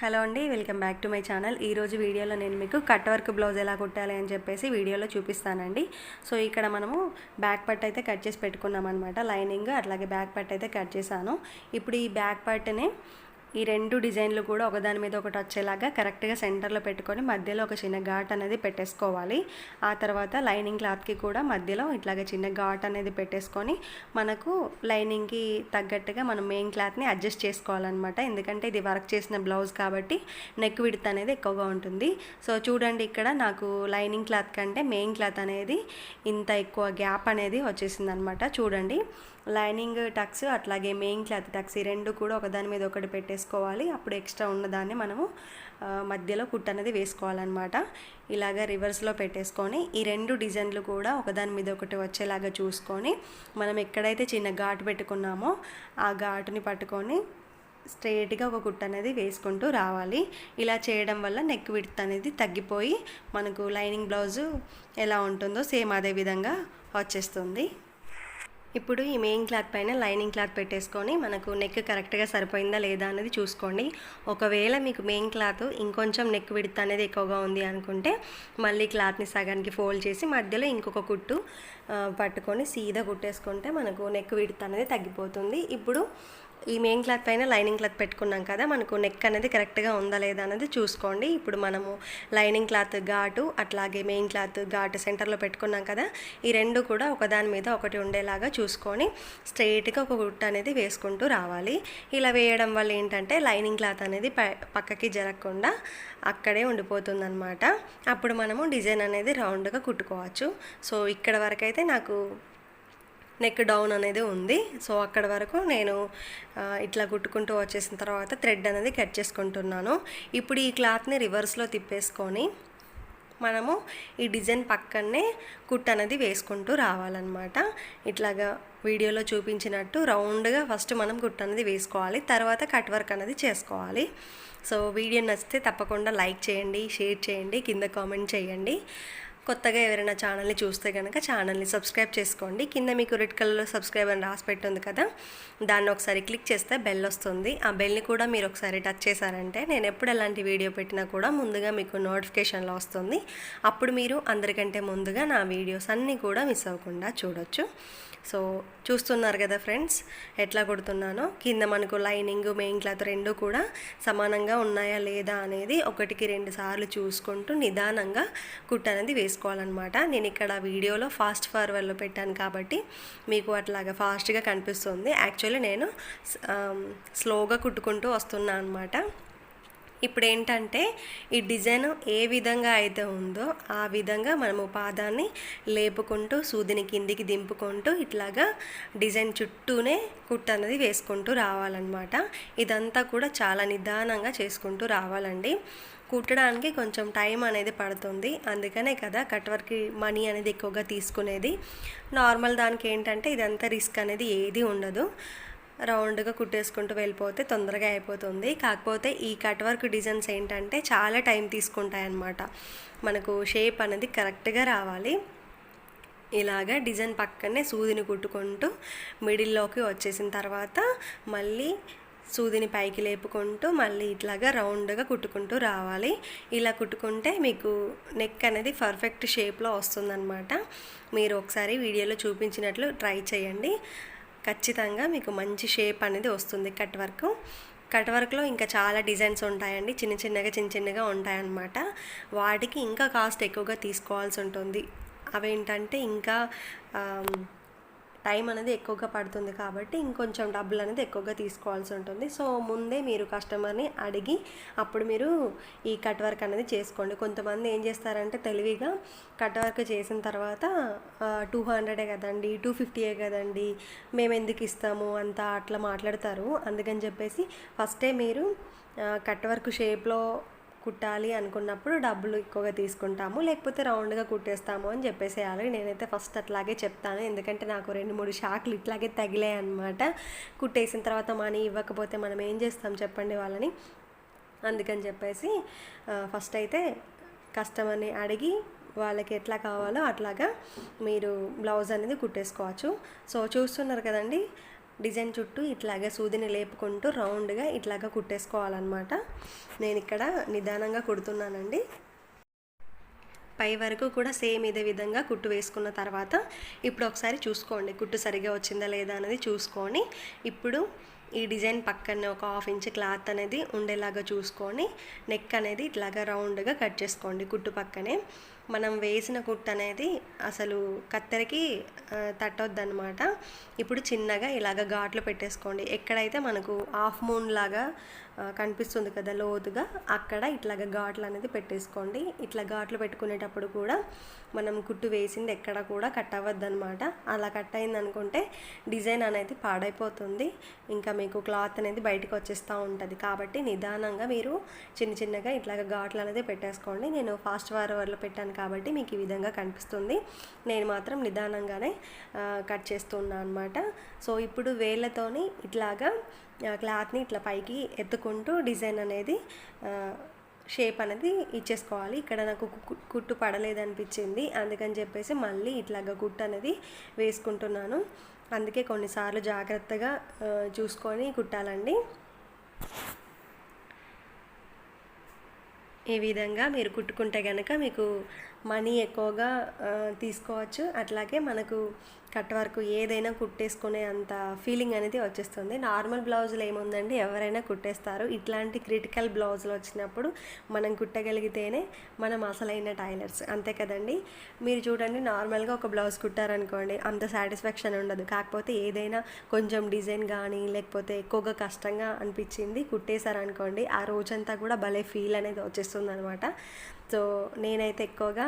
Hello అండి welcome back to my channel. ఈరోజు వీడియోలో నేను మీకు కట్ వర్క్ బ్లౌజ్ ఎలా కుట్టాలి అని చెప్పేసి వీడియోలో చూపిస్తానండి. సో ఇక్కడ మనము బ్యాక్ పట్ అయితే కట్ చేసి పెట్టుకున్నాం అనమాట లైనింగ్ అట్లాగే బ్యాక్ పట్ అయితే కట్ చేశాను. ఇప్పుడు ఈ బ్యాక్ పట్ని ఈ రెండు డిజైన్లు కూడా ఒకదాని మీద ఒకటి వచ్చేలాగా కరెక్ట్గా సెంటర్లో పెట్టుకొని మధ్యలో ఒక చిన్న ఘాట్ అనేది పెట్టేసుకోవాలి. ఆ తర్వాత లైనింగ్ క్లాత్కి కూడా మధ్యలో ఇట్లాగ చిన్న ఘాట్ అనేది పెట్టేసుకొని మనకు లైనింగ్కి తగ్గట్టుగా మనం మెయిన్ క్లాత్ని అడ్జస్ట్ చేసుకోవాలన్నమాట. ఎందుకంటే ఇది వర్క్ చేసిన బ్లౌజ్ కాబట్టి నెక్ విడత్ అనేది ఎక్కువగా ఉంటుంది. సో చూడండి ఇక్కడ నాకు లైనింగ్ క్లాత్ కంటే మెయిన్ క్లాత్ అనేది ఇంత ఎక్కువ గ్యాప్ అనేది వచ్చేసింది అనమాట చూడండి. లైనింగ్ టక్స్ అట్లాగే మెయిన్ క్లాత్ టక్స్ ఈ రెండు కూడా ఒకదాని మీద ఒకటి పెట్టేసుకోవాలి. అప్పుడు ఎక్స్ట్రా ఉన్నదాన్ని మనము మధ్యలో కుట్ అనేది వేసుకోవాలన్నమాట. ఇలాగ రివర్స్లో పెట్టేసుకొని ఈ రెండు డిజైన్లు కూడా ఒకదాని మీద ఒకటి వచ్చేలాగా చూసుకొని మనం ఎక్కడైతే చిన్న ఘాటు పెట్టుకున్నామో ఆ ఘాటుని పట్టుకొని స్ట్రైట్గా ఒక కుట్ట అనేది వేసుకుంటూ రావాలి. ఇలా చేయడం వల్ల నెక్ విడ్త్ అనేది తగ్గిపోయి మనకు లైనింగ్ బ్లౌజు ఎలా ఉంటుందో సేమ్ అదే విధంగా వచ్చేస్తుంది. ఇప్పుడు ఈ మెయిన్ క్లాత్ పైన లైనింగ్ క్లాత్ పెట్టేసుకొని మనకు నెక్ కరెక్ట్గా సరిపోయిందా లేదా అనేది చూసుకోండి. ఒకవేళ మీకు మెయిన్ క్లాత్ ఇంకొంచెం నెక్ విడిత్ అనేది ఎక్కువగా ఉంది అనుకుంటే మళ్ళీ క్లాత్ని సగానికి ఫోల్డ్ చేసి మధ్యలో ఇంకొక కుట్టు పట్టుకొని సీదా కుట్టేసుకుంటే మనకు నెక్ విడిత్ అనేది తగ్గిపోతుంది. ఇప్పుడు ఈ మెయిన్ క్లాత్ పైన లైనింగ్ క్లాత్ పెట్టుకున్నాం కదా మనకు నెక్ అనేది కరెక్ట్గా ఉందా లేదా అనేది చూసుకోండి. ఇప్పుడు మనము లైనింగ్ క్లాత్ ఘాటు అట్లాగే మెయిన్ క్లాత్ ఘాటు సెంటర్లో పెట్టుకున్నాం కదా ఈ రెండు కూడా ఒకదాని మీద ఒకటి ఉండేలాగా చూసుకొని స్ట్రైట్గా ఒక గుట్ట అనేది వేసుకుంటూ రావాలి. ఇలా వేయడం వల్ల ఏంటంటే లైనింగ్ క్లాత్ అనేది ప పక్కకి జరగకుండా అక్కడే ఉండిపోతుందన్నమాట. అప్పుడు మనము డిజైన్ అనేది రౌండ్గా కుట్టుకోవచ్చు. సో ఇక్కడ వరకు అయితే నాకు నెక్ డౌన్ అనేది ఉంది. సో అక్కడ వరకు నేను ఇట్లా కుట్టుకుంటూ వచ్చేసిన తర్వాత థ్రెడ్ అనేది కట్ చేసుకుంటున్నాను. ఇప్పుడు ఈ క్లాత్ని రివర్స్లో తిప్పేసుకొని మనము ఈ డిజైన్ పక్కనే కుట్ అనేది వేసుకుంటూ రావాలన్నమాట. ఇట్లాగా వీడియోలో చూపించినట్టు రౌండ్గా ఫస్ట్ మనం కుట్ అనేది వేసుకోవాలి. తర్వాత కట్ వర్క్ అనేది చేసుకోవాలి. సో వీడియో నచ్చితే తప్పకుండా లైక్ చేయండి షేర్ చేయండి కింద కామెంట్ చేయండి. కొత్తగా ఎవరైనా ఛానల్ని చూస్తే కనుక ఛానల్ని సబ్స్క్రైబ్ చేసుకోండి. కింద మీకు రెడ్ కలర్లో సబ్స్క్రైబ్ అని రాసి పెట్టుంది కదా దాన్ని ఒకసారి క్లిక్ చేస్తే బెల్ వస్తుంది. ఆ బెల్ని కూడా మీరు ఒకసారి టచ్ చేశారంటే నేను ఎప్పుడు ఎలాంటి వీడియో పెట్టినా కూడా ముందుగా మీకు నోటిఫికేషన్లో వస్తుంది. అప్పుడు మీరు అందరికంటే ముందుగా నా వీడియోస్ అన్నీ కూడా మిస్ అవ్వకుండా చూడొచ్చు. సో చూస్తున్నారు కదా ఫ్రెండ్స్ ఎట్లా కుడుతున్నానో? కింద మనకు లైనింగ్ మెయిన్ క్లాత్ రెండు కూడా సమానంగా ఉన్నాయా లేదా అనేది ఒకటికి రెండు సార్లు చూసుకుంటూ నిదానంగా కుట్ అనేది వేసుకోవాలన్నమాట. నేను ఇక్కడ వీడియోలో ఫాస్ట్ ఫార్వర్డ్లో పెట్టాను కాబట్టి మీకు అట్లాగా ఫాస్ట్గా కనిపిస్తుంది. యాక్చువల్లీ నేను స్లోగా కుట్టుకుంటూ వస్తున్నాను అనమాట ఇప్పుడు ఏంటంటే ఈ డిజైన్ ఏ విధంగా అయితే ఉందో ఆ విధంగా మనము పాదాన్ని లేపుకుంటూ సూదిని కిందికి దింపుకుంటూ ఇట్లాగా డిజైన్ చుట్టూనే కుట్ట అనేది వేసుకుంటూ రావాలన్నమాట. ఇదంతా కూడా చాలా నిదానంగా చేసుకుంటూ రావాలండి. కుట్టడానికి కొంచెం టైం అనేది పడుతుంది. అందుకనే కదా కట్ వర్క్కి మనీ అనేది ఎక్కువగా తీసుకునేది. నార్మల్ దానికి ఏంటంటే ఇదంతా రిస్క్ అనేది ఏది ఉండదు. రౌండ్గా కుట్టేసుకుంటూ వెళ్ళిపోతే తొందరగా అయిపోతుంది. కాకపోతే ఈ కట్ వర్క్ డిజైన్స్ ఏంటంటే చాలా టైం తీసుకుంటాయన్నమాట. మనకు షేప్ అనేది కరెక్ట్గా రావాలి. ఇలాగా డిజైన్ పక్కనే సూదిని కుట్టుకుంటూ మిడిల్లోకి వచ్చేసిన తర్వాత మళ్ళీ సూదిని పైకి లేపుకుంటూ మళ్ళీ ఇట్లాగా రౌండ్గా కుట్టుకుంటూ రావాలి. ఇలా కుట్టుకుంటే మీకు నెక్ అనేది పర్ఫెక్ట్ షేప్లో వస్తుందన్నమాట. మీరు ఒకసారి వీడియోలో చూపించినట్లు ట్రై చేయండి. ఖచ్చితంగా మీకు మంచి షేప్ అనేది వస్తుంది కట్ వర్క్. కట్ వర్క్లో ఇంకా చాలా డిజైన్స్ ఉంటాయండి. చిన్న చిన్నగా చిన్న చిన్నగా ఉంటాయన్నమాట. వాటికి ఇంకా కాస్ట్ ఎక్కువగా తీసుకోవాల్సి ఉంటుంది. అవేంటంటే ఇంకా టైం అనేది ఎక్కువగా పడుతుంది కాబట్టి ఇంకొంచెం డబ్బులు అనేది ఎక్కువగా తీసుకోవాల్సి ఉంటుంది. సో ముందే మీరు కస్టమర్ని అడిగి అప్పుడు మీరు ఈ కట్ వర్క్ అనేది చేసుకోండి. కొంతమంది ఏం చేస్తారంటే తెలివిగా కట్ వర్క్ చేసిన తర్వాత టూ హండ్రెడే కదండి టూ ఫిఫ్టీయే కదండి మేము ఎందుకు ఇస్తాము అంతా అట్లా మాట్లాడతారు. అందుకని చెప్పేసి ఫస్టే మీరు కట్ వర్క్ షేప్లో కుట్టాలి అనుకున్నప్పుడు డబ్బులు ఎక్కువగా తీసుకుంటాము లేకపోతే రౌండ్గా కుట్టేస్తాము అని చెప్పేసేయాలి నేనైతే ఫస్ట్ అట్లాగే చెప్తాను. ఎందుకంటే నాకు రెండు మూడు షాకులు ఇట్లాగే తగిలాయి అనమాట కుట్టేసిన తర్వాత మనీ ఇవ్వకపోతే మనం ఏం చేస్తాం చెప్పండి వాళ్ళని? అందుకని చెప్పేసి ఫస్ట్ అయితే కస్టమర్ని అడిగి వాళ్ళకి ఎట్లా కావాలో అట్లాగా మీరు బ్లౌజ్ అనేది కుట్టేసుకోవచ్చు. సో చూస్తున్నారు కదండి డిజైన్ చుట్టూ ఇట్లాగా సూదిని లేపుకుంటూ రౌండ్గా ఇట్లాగా కుట్టేసుకోవాలన్నమాట. నేను ఇక్కడ నిదానంగా కుడుతున్నానండి. పై వరకు కూడా సేమ్ ఇదే విధంగా కుట్టు వేసుకున్న తర్వాత ఇప్పుడు ఒకసారి చూసుకోండి కుట్టు సరిగా వచ్చిందా లేదా అనేది చూసుకొని ఇప్పుడు ఈ డిజైన్ పక్కనే ఒక హాఫ్ ఇంచ్ క్లాత్ అనేది ఉండేలాగా చూసుకొని నెక్ అనేది ఇట్లాగా రౌండ్గా కట్ చేసుకోండి కుట్టు పక్కనే. మనం వేసిన కుట్టు అనేది అసలు కత్తెరకి తట్టొద్దనమాట ఇప్పుడు చిన్నగా ఇలాగ ఘాట్లు పెట్టేసుకోండి. ఎక్కడైతే మనకు హాఫ్ మూన్ లాగా కనిపిస్తుంది కదా లోతుగా అక్కడ ఇట్లాగ ఘాట్లు అనేది పెట్టేసుకోండి. ఇట్లా ఘాట్లు పెట్టుకునేటప్పుడు కూడా మనం కుట్టు వేసింది ఎక్కడ కూడా కట్ అవ్వద్దనమాట అలా కట్ అయింది అనుకుంటే డిజైన్ అనేది పాడైపోతుంది. ఇంకా మీకు క్లాత్ అనేది బయటకు వచ్చేస్తూ ఉంటుంది. కాబట్టి నిదానంగా మీరు చిన్న చిన్నగా ఇట్లాగ ఘాట్లు అనేది పెట్టేసుకోండి. నేను ఫాస్ట్ ఫార్వర్డ్లో పెట్టాను కాబట్టి మీకు ఈ విధంగా కనిపిస్తుంది. నేను మాత్రం నిదానంగానే కట్ చేస్తున్నాను అనమాట సో ఇప్పుడు వేళ్ళతోని ఇట్లాగా క్లాత్ని ఇట్లా పైకి ఎత్తుకుంటూ డిజైన్ అనేది షేప్ అనేది ఇచ్చేసుకోవాలి. ఇక్కడ నాకు కుట్టు పడలేదు అనిపించింది అందుకని చెప్పేసి మళ్ళీ ఇట్లాగా కుట్టు అనేది వేసుకుంటున్నాను. అందుకే కొన్నిసార్లు జాగ్రత్తగా చూసుకొని కుట్టాలండి. ఈ విధంగా మీరు కుట్టుకుంటే కనుక మీకు మనీ ఎక్కువగా తీసుకోవచ్చు. అట్లాగే మనకు కట్ వర్క్ ఏదైనా కుట్టేసుకునే అంత ఫీలింగ్ అనేది వచ్చేస్తుంది. నార్మల్ బ్లౌజులు ఏముందండి? ఎవరైనా కుట్టేస్తారు. ఇట్లాంటి క్రిటికల్ బ్లౌజులు వచ్చినప్పుడు మనం కుట్టగలిగితేనే మనం అసలైన టైలర్స్. అంతే కదండి? మీరు చూడండి నార్మల్గా ఒక బ్లౌజ్ కుట్టారనుకోండి అంత సాటిస్ఫాక్షన్ ఉండదు. కాకపోతే ఏదైనా కొంచెం డిజైన్ కానీ లేకపోతే ఎక్కువగా కష్టంగా అనిపించింది కుట్టేశారనుకోండి ఆ రోజంతా కూడా భలే ఫీల్ అనేది వచ్చేస్తుంది అనమాట సో నేనైతే ఎక్కువగా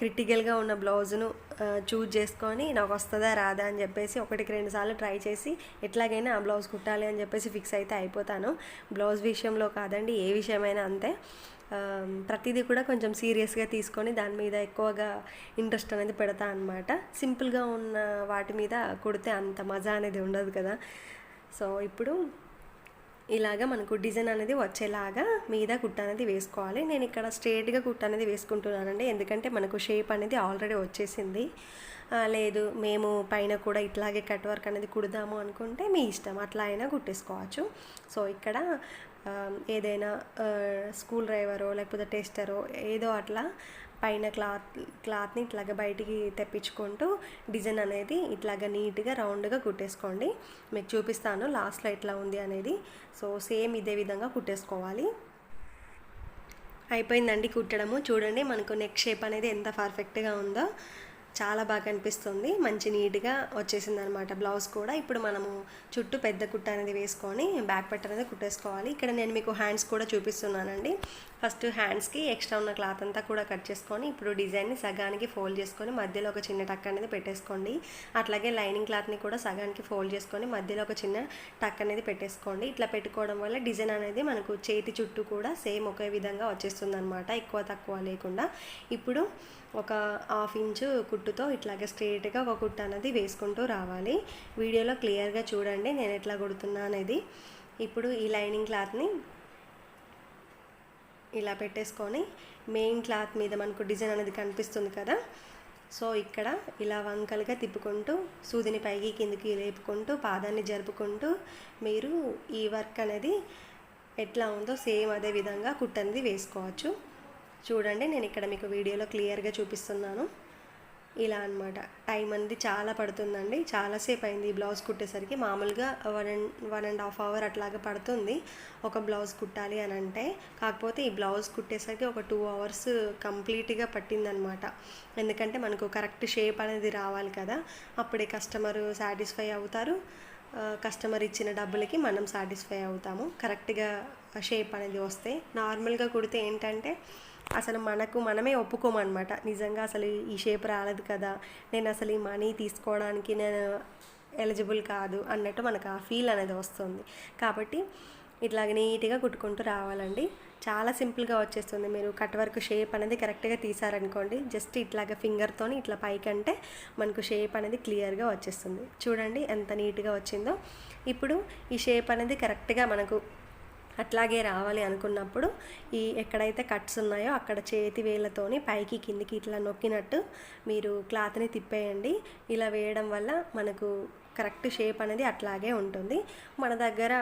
క్రిటికల్గా ఉన్న బ్లౌజ్ను చూజ్ చేసుకొని నాకు వస్తుందా రాదా అని చెప్పేసి ఒకటికి రెండు సార్లు ట్రై చేసి ఎట్లాగైనా ఆ బ్లౌజ్ కుట్టాలి అని చెప్పేసి ఫిక్స్ అయితే అయిపోతాను. బ్లౌజ్ విషయంలో కాదండి ఏ విషయమైనా అంతే. ప్రతిదీ కూడా కొంచెం సీరియస్గా తీసుకొని దాని మీద ఎక్కువగా ఇంట్రెస్ట్ అనేది పెడతా అనమాట సింపుల్గా ఉన్న వాటి మీద కుడితే అంత మజా అనేది ఉండదు కదా. సో ఇప్పుడు ఇలాగా మనకు డిజైన్ అనేది వచ్చేలాగా మీద కుట్ట అనేది వేసుకోవాలి. నేను ఇక్కడ స్ట్రేట్గా కుట్ట అనేది వేసుకుంటున్నానండి. ఎందుకంటే మనకు షేప్ అనేది ఆల్రెడీ వచ్చేసింది. లేదు మేము పైన కూడా ఇట్లాగే కట్ వర్క్ అనేది కుడదాము అనుకుంటే మీ ఇష్టం. అట్లా అయినా కుట్టేసుకోవచ్చు. సో ఇక్కడ ఏదైనా స్కూల్ డ్రైవరో లేకపోతే టెస్టరో ఏదో అట్లా పైన క్లాత్ క్లాత్ని ఇట్లాగ బయటికి తెప్పించుకుంటూ డిజైన్ అనేది ఇట్లాగ నీట్గా రౌండ్గా కుట్టేసుకోండి. మీకు చూపిస్తాను లాస్ట్లో ఎట్లా ఉంది అనేది. సో సేమ్ ఇదే విధంగా కుట్టేసుకోవాలి. అయిపోయిందండి కుట్టడము. చూడండి మనకు నెక్ షేప్ అనేది ఎంత పర్ఫెక్ట్గా ఉందో. చాలా బాగా అనిపిస్తుంది. మంచి నీట్గా వచ్చేసింది అనమాట బ్లౌజ్ కూడా. ఇప్పుడు మనము చుట్టూ పెద్ద కుట్ట అనేది వేసుకొని బ్యాక్ పట్ట అనేది కుట్టేసుకోవాలి. ఇక్కడ నేను మీకు హ్యాండ్స్ కూడా చూపిస్తున్నానండి. ఫస్ట్ హ్యాండ్స్కి ఎక్స్ట్రా ఉన్న క్లాత్ అంతా కూడా కట్ చేసుకొని ఇప్పుడు డిజైన్ని సగానికి ఫోల్డ్ చేసుకొని మధ్యలో ఒక చిన్న టక్ అనేది పెట్టేసుకోండి. అట్లాగే లైనింగ్ క్లాత్ని కూడా సగానికి ఫోల్డ్ చేసుకొని మధ్యలో ఒక చిన్న టక్ అనేది పెట్టేసుకోండి. ఇట్లా పెట్టుకోవడం వల్ల డిజైన్ అనేది మనకు చేతి చుట్టూ కూడా సేమ్ ఒకే విధంగా వచ్చేస్తుంది అనమాట ఎక్కువ తక్కువ లేకుండా. ఇప్పుడు ఒక హాఫ్ ఇంచు కుట్టుతో ఇట్లాగే స్ట్రేట్గా ఒక కుట్టు అనేది వేసుకుంటూ రావాలి. వీడియోలో క్లియర్గా చూడండి నేను ఎట్లా కుడుతున్నా అనేది. ఇప్పుడు ఈ లైనింగ్ క్లాత్ని ఇలా పెట్టేసుకొని మెయిన్ క్లాత్ మీద మనకు డిజైన్ అనేది కనిపిస్తుంది కదా. సో ఇక్కడ ఇలా వంకలుగా తిప్పుకుంటూ సూదిని పైకి కిందికి లేపుకుంటూ పాదాన్ని జరుపుకుంటూ మీరు ఈ వర్క్ అనేది ఎట్లా ఉందో సేమ్ అదే విధంగా కుట్టు అనేది వేసుకోవచ్చు. చూడండి నేను ఇక్కడ మీకు వీడియోలో క్లియర్గా చూపిస్తున్నాను. ఇలా అన్నమాట. టైం అనేది చాలా పడుతుందండి. చాలాసేపు అయింది ఈ బ్లౌజ్ కుట్టేసరికి. మామూలుగా one and one and half hour అట్లాగా పడుతుంది ఒక బ్లౌజ్ కుట్టాలి అని అంటే. కాకపోతే ఈ బ్లౌజ్ కుట్టేసరికి ఒక టూ అవర్స్ కంప్లీట్గా పట్టిందనమాట ఎందుకంటే మనకు కరెక్ట్ షేప్ అనేది రావాలి కదా. అప్పుడే కస్టమర్ సాటిస్ఫై అవుతారు. కస్టమర్ ఇచ్చిన డబ్బులకి మనం సాటిస్ఫై అవుతాము. కరెక్ట్గా షేప్ అనేది వస్తే. నార్మల్గా కుడితే ఏంటంటే అసలు మనకు మనమే ఒప్పుకోమన్నమాట. నిజంగా అసలు ఈ షేప్ రాలేదు కదా. నేను అసలు ఈ మనీ తీసుకోవడానికి నేను ఎలిజిబుల్ కాదు అన్నట్టు మనకు ఆ ఫీల్ అనేది వస్తుంది. కాబట్టి ఇట్లాగ నీట్గా కుట్టుకుంటూ రావాలండి. చాలా సింపుల్గా వచ్చేస్తుంది. మీరు కట్ వర్క్ షేప్ అనేది కరెక్ట్గా తీసారనుకోండి జస్ట్ ఇట్లాగ ఫింగర్తోని ఇట్లా పైకంటే మనకు షేప్ అనేది క్లియర్గా వచ్చేస్తుంది. చూడండి ఎంత నీట్గా వచ్చిందో. ఇప్పుడు ఈ షేప్ అనేది కరెక్ట్గా మనకు అట్లాగే రావాలి అనుకున్నప్పుడు ఈ ఎక్కడైతే కట్స్ ఉన్నాయో అక్కడ చేతి వేళ్ళతోని పైకి కిందికి ఇట్లా నొక్కినట్టు మీరు క్లాత్ని తిప్పేయండి. ఇలా వేయడం వల్ల మనకు కరెక్ట్ షేప్ అనేది అట్లాగే ఉంటుంది. మన దగ్గర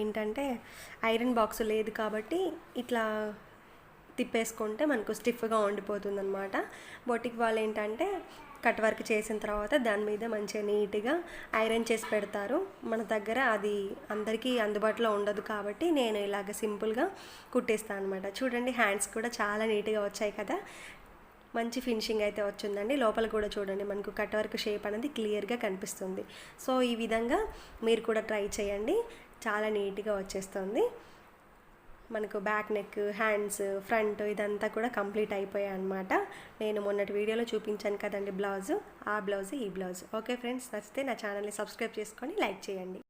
ఏంటంటే ఐరన్ బాక్స్ లేదు కాబట్టి ఇట్లా తిప్పేసుకుంటే మనకు స్టిఫ్గా ఉండిపోతుంది అనమాట బొటిక్ వాళ్ళు ఏంటంటే కట్ వర్క్ చేసిన తర్వాత దాని మీద మంచిగా నీట్గా ఐరన్ చేసి పెడతారు. మన దగ్గర అది అందరికీ అందుబాటులో ఉండదు కాబట్టి నేను ఇలాగ సింపుల్గా కుట్టేస్తాను అనమాట చూడండి హ్యాండ్స్ కూడా చాలా నీట్గా వచ్చాయి కదా. మంచి ఫినిషింగ్ అయితే వచ్చిందండి. లోపల కూడా చూడండి మనకు కట్ వర్క్ షేప్ అనేది క్లియర్గా కనిపిస్తుంది. సో ఈ విధంగా మీరు కూడా ట్రై చేయండి. చాలా నీట్గా వచ్చేస్తుంది. మనకు బ్యాక్ నెక్ హ్యాండ్స్ ఫ్రంట్ ఇదంతా కూడా కంప్లీట్ అయిపోయాయి అనమాట నేను మొన్నటి వీడియోలో చూపించాను కదండి బ్లౌజ్. ఆ బ్లౌజ్ ఈ బ్లౌజ్. ఓకే ఫ్రెండ్స్ నచ్చితే నా ఛానల్ని సబ్స్క్రైబ్ చేసుకొని లైక్ చేయండి.